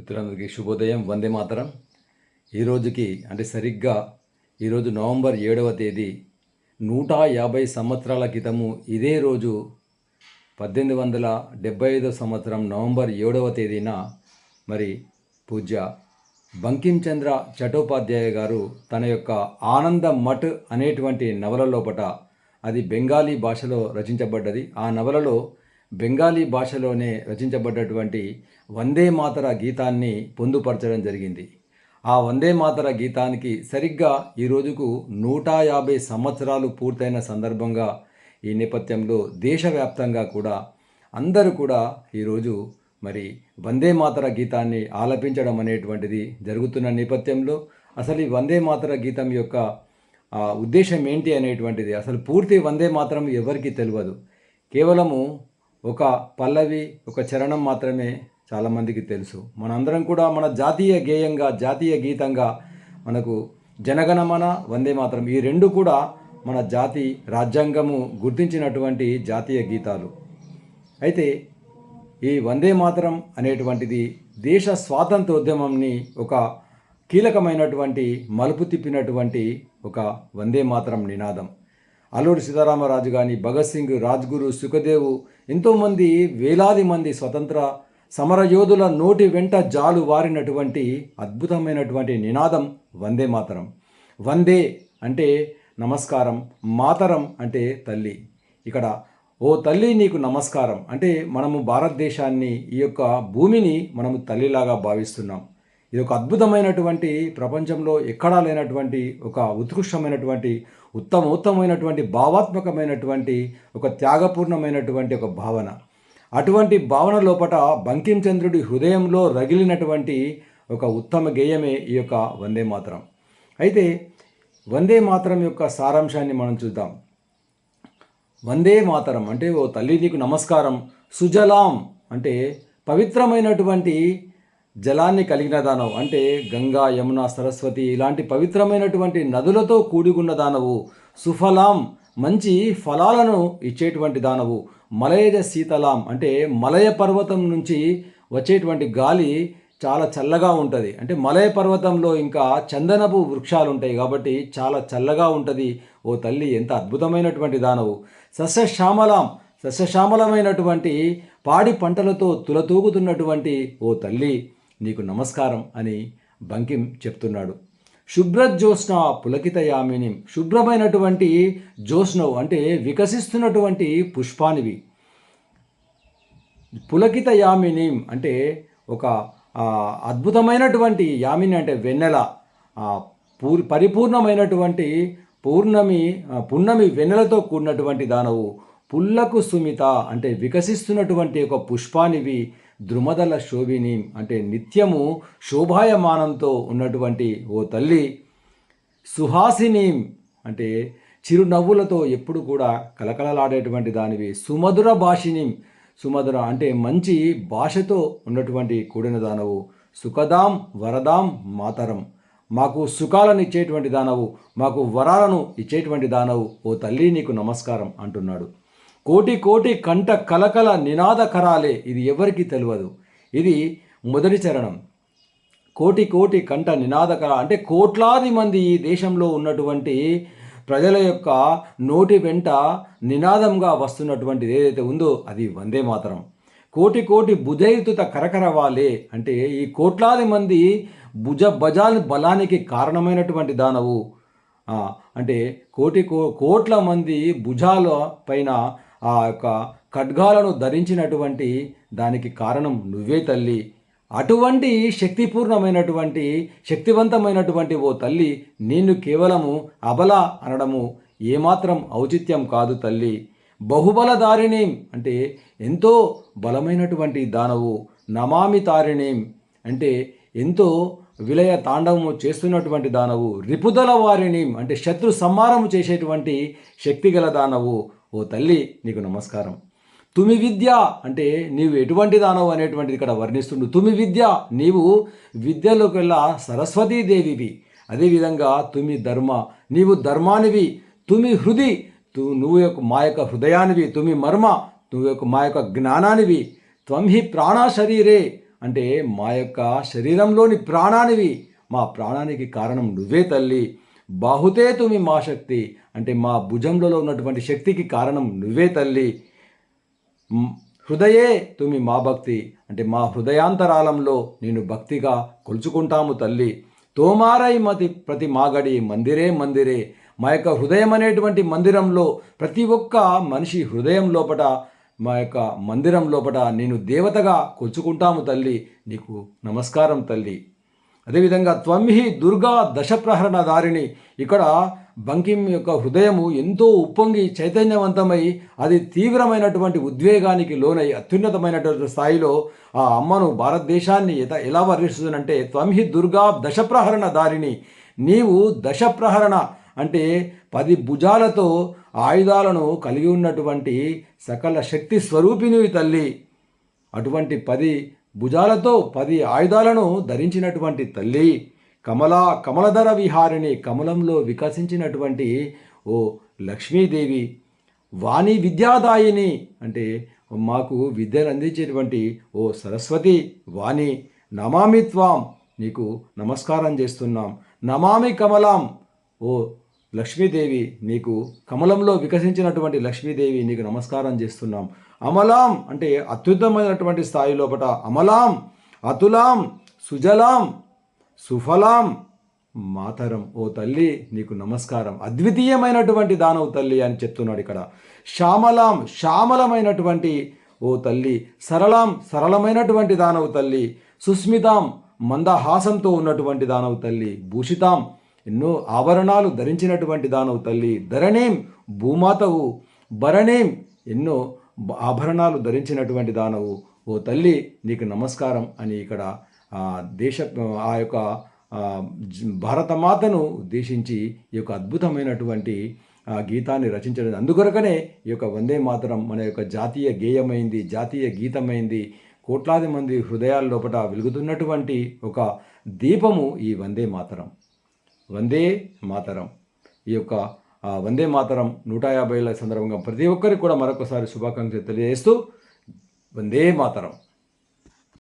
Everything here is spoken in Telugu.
మిత్రులందరికీ శుభోదయం వందే మాతరం. ఈ రోజుకి అంటే సరిగ్గా ఈరోజు నవంబర్ ఏడవ తేదీ నూట యాభై సంవత్సరాల క్రితము ఇదే రోజు పద్దెనిమిది వందల డెబ్బై ఐదో సంవత్సరం నవంబర్ ఏడవ తేదీన మరి పూజ్య బంకించంద్ర చటోపాధ్యాయ గారు తన యొక్క ఆనంద మఠ్ అనేటువంటి నవల లోపట అది బెంగాలీ భాషలో రచించబడ్డది. ఆ నవలలో బెంగాలీ భాషలోనే రచించబడ్డటువంటి వందే మాతర గీతాన్ని పొందుపరచడం జరిగింది. ఆ వందే మాతర గీతానికి సరిగ్గా ఈ రోజుకు నూట యాభై సంవత్సరాలు పూర్తయిన సందర్భంగా ఈ నేపథ్యంలో దేశవ్యాప్తంగా కూడా అందరూ కూడా ఈరోజు మరి వందే మాతర గీతాన్ని ఆలపించడం అనేటువంటిది జరుగుతున్న నేపథ్యంలో అసలు ఈ వందే మాతర గీతం యొక్క ఉద్దేశం ఏంటి అనేటువంటిది అసలు పూర్తి వందే మాత్రం ఎవరికీ తెలియదు. కేవలము ఒక పల్లవి ఒక చరణం మాత్రమే చాలామందికి తెలుసు. మనందరం కూడా మన జాతీయ గేయంగా జాతీయ గీతంగా మనకు జనగణమన వందే మాత్రం. ఈ రెండు కూడా మన జాతి రాజ్యాంగము గుర్తించినటువంటి జాతీయ గీతాలు. అయితే ఈ వందే మాతరం అనేటువంటిది దేశ స్వాతంత్రోద్యమంని ఒక కీలకమైనటువంటి మలుపు తిప్పినటువంటి ఒక వందే మాతరం నినాదం. అల్లూరి సీతారామరాజు కానీ భగత్ సింగ్ రాజ్గురు సుఖదేవు ఎంతోమంది వేలాది మంది స్వతంత్ర సమరయోధుల నోటి వెంట జాలు వారినటువంటి అద్భుతమైనటువంటి నినాదం వందే మాతరం. వందే అంటే నమస్కారం మాతరం అంటే తల్లి. ఇక్కడ ఓ తల్లి నీకు నమస్కారం. అంటే మనము భారతదేశాన్ని ఈ యొక్క భూమిని మనము తల్లిలాగా భావిస్తున్నాం. ఇది ఒక అద్భుతమైనటువంటి ప్రపంచంలో ఎక్కడా లేనటువంటి ఒక ఉత్కృష్టమైనటువంటి ఉత్తమ ఉత్తమైనటువంటి భావాత్మకమైనటువంటి ఒక త్యాగపూర్ణమైనటువంటి ఒక భావన. అటువంటి భావన లోపట బంకించంద్రుడి హృదయంలో రగిలినటువంటి ఒక ఉత్తమ గేయమే ఈ యొక్క వందే మాతరం. అయితే వందే మాతరం యొక్క సారాంశాన్ని మనం చూద్దాం. వందే మాతరం అంటే ఓ తల్లి నీకు నమస్కారం. సుజలాం అంటే పవిత్రమైనటువంటి జలాన్ని కలిగిన దానవు అంటే గంగా యమున సరస్వతి ఇలాంటి పవిత్రమైనటువంటి నదులతో కూడిగున్న దానవు. సుఫలాం మంచి ఫలాలను ఇచ్చేటువంటి దానవు. మలయజ శీతలాం అంటే మలయ పర్వతం నుంచి వచ్చేటువంటి గాలి చాలా చల్లగా ఉంటుంది. అంటే మలయ పర్వతంలో ఇంకా చందనపు వృక్షాలు ఉంటాయి కాబట్టి చాలా చల్లగా ఉంటుంది. ఓ తల్లి ఎంత అద్భుతమైనటువంటి దానవు. సస్యశ్యామలాం సస్యశ్యామలమైనటువంటి పాడి పంటలతో తులతూగుతున్నటువంటి ఓ తల్లి. నీకు నమస్కారం అని బంకిం చెప్తున్నాడు. శుభ్రజ్యోత్స్న పులకితయామిని. శుభ్రమైనటువంటి జ్యోత్స్నవు అంటే వికసిస్తున్నటువంటి పుష్పానివి. పులకిత యామిని అంటే ఒక అద్భుతమైనటువంటి యామిని అంటే వెన్నెల. పూర్ పరిపూర్ణమైనటువంటి పూర్ణమి పున్నమి వెన్నెలతో కూడినటువంటి దానవు. పుల్లకు సుమిత అంటే వికసిస్తున్నటువంటి ఒక పుష్పానివి ద్రుమదల శోభిని అంటే నిత్యము శోభాయమానంతో ఉన్నటువంటి ఓ తల్లి సుహాసిని అంటే చిరునవ్వులతో ఎప్పుడు కూడా కలకలలాడేటువంటి దానివి. సుమధుర భాషిని. సుమధుర అంటే మంచి భాషతో ఉన్నటువంటి కూడిన దానవు. సుఖదాం వరదాం మాతరం. మాకు సుఖాలను ఇచ్చేటువంటి దానవు. మాకు వరాలను ఇచ్చేటువంటి దానవు. ఓ తల్లి నీకు నమస్కారం అంటున్నాడు. కోటి కోటి కంట కలకల నినాదకరాలే ఇది ఎవరికీ తెలియదు ఇది మొదటి చరణం. కోటి కోటి కంట నినాదకర అంటే కోట్లాది మంది ఈ దేశంలో ఉన్నటువంటి ప్రజల యొక్క నోటి వెంట నినాదంగా వస్తున్నటువంటిది ఏదైతే ఉందో అది వందే మాత్రం. కోటి కోటి భుజయుతుత కరకరవాలే అంటే ఈ కోట్లాది మంది భుజ బజాల బలానికి కారణమైనటువంటి దానవు. అంటే కోటి కో కోట్ల మంది భుజాల పైన ఆ యొక్క ఖడ్గాలను ధరించినటువంటి దానికి కారణం నువ్వే తల్లి. అటువంటి శక్తిపూర్ణమైనటువంటి శక్తివంతమైనటువంటి ఓ తల్లి నిన్ను కేవలము అబల అనడము ఏమాత్రం ఔచిత్యం కాదు తల్లి. బహుబలధారిణీం అంటే ఎంతో బలమైనటువంటి దానవు. నమామి తారిణీం అంటే ఎంతో విలయ తాండవము చేస్తున్నటువంటి దానవు. రిపుదల వారిని అంటే శత్రు సంహారము చేసేటువంటి శక్తిగల దానవు. ఓ తల్లి నీకు నమస్కారం. తుమి విద్య అంటే నీవు ఎటువంటి దానవు అనేటువంటిది ఇక్కడ వర్ణిస్తుండు. తుమి విద్య నీవు విద్యలోకెల్లా సరస్వతీదేవివి అదేవిధంగా తుమి ధర్మ నీవు ధర్మానివి. తుమి హృది తు నువ్వు యొక్క మా యొక్క హృదయానివి. తుమి మర్మ నువ్వు యొక్క మా యొక్క జ్ఞానానివి. త్వంహి ప్రాణ శరీరే అంటే మా యొక్క శరీరంలోని ప్రాణానివి. మా ప్రాణానికి కారణం నువ్వే తల్లి. బాహుతే తుమి మా శక్తి. అంటే మా భుజంలో ఉన్నటువంటి శక్తికి కారణం నువ్వే తల్లి. హృదయే తుమి మా భక్తి. అంటే మా హృదయాంతరాలంలో నేను భక్తిగా కొలుచుకుంటాము తల్లి. తోమారై మతి ప్రతి మాగడి మందిరే మందిరే. మా యొక్క హృదయం అనేటువంటి మందిరంలో ప్రతి ఒక్క మనిషి హృదయం లోపట మా యొక్క మందిరం లోపట నేను దేవతగా కొలుచుకుంటాము తల్లి. నీకు నమస్కారం తల్లి. అదేవిధంగా త్వమ్హి దుర్గా దశప్రహరణ దారిని ఇక్కడ బంకిం యొక్క హృదయము ఎంతో ఉప్పొంగి చైతన్యవంతమై అది తీవ్రమైనటువంటి ఉద్వేగానికి లోనై అత్యున్నతమైనటువంటి స్థాయిలో ఆ అమ్మను భారతదేశాన్ని ఎలా వర్ణిస్తుందంటే త్వమ్హి దుర్గా దశప్రహరణ దారిని నీవు దశప్రహరణ అంటే పది భుజాలతో ఆయుధాలను కలిగి ఉన్నటువంటి సకల శక్తి స్వరూపిణివి తల్లి. అటువంటి పది భుజాలతో పది ఆయుధాలను ధరించినటువంటి తల్లి. కమలా కమలధర విహారిణి కమలంలో వికసించినటువంటి ఓ లక్ష్మీదేవి వాణి విద్యాదాయిని అంటే మాకు విద్యను అందించేటువంటి ఓ సరస్వతి వాణి నమామిత్వాం నీకు నమస్కారం చేస్తున్నాం. నమామి కమలాం ఓ లక్ష్మీదేవి నీకు కమలంలో వికసించినటువంటి లక్ష్మీదేవి నీకు నమస్కారం చేస్తున్నాం. అమలాం అంటే అత్యుత్తమైనటువంటి స్థాయి లోపట అమలాం అతులాం సుజలాం సుఫలాం మాతరం. ఓ తల్లి నీకు నమస్కారం. అద్వితీయమైనటువంటి దానవు తల్లి అని చెప్తున్నాడు ఇక్కడ. శ్యామలాం శ్యామలమైనటువంటి ఓ తల్లి. సరళాం సరళమైనటువంటి దానవు తల్లి. సుస్మితాం మందహాసంతో ఉన్నటువంటి దానవు తల్లి. భూషితాం ఎన్నో ఆభరణాలు ధరించినటువంటి దానవు తల్లి. ధరణేం భూమాతవు. భరణేం ఎన్నో బ- ఆభరణాలు ధరించినటువంటి దానవు. ఓ తల్లి నీకు నమస్కారం అని ఇక్కడ దేశ ఆ యొక్క భారతమాతను ఉద్దేశించి ఈ యొక్క అద్భుతమైనటువంటి గీతాన్ని రచించడం. అందుకొరకనే ఈ యొక్క వందే మాతరం మన యొక్క జాతీయ గేయమైంది జాతీయ గీతమైంది కోట్లాది మంది హృదయాల లోపల వెలుగుతున్నటువంటి ఒక దీపము ఈ వందే మాతరం. వందే మాతరం. ఈ యొక్క వందే మాతరం నూట యాభైల సందర్భంగా ప్రతి ఒక్కరికి కూడా మరొకసారి శుభాకాంక్షలు తెలియజేస్తూ వందే మాతరం.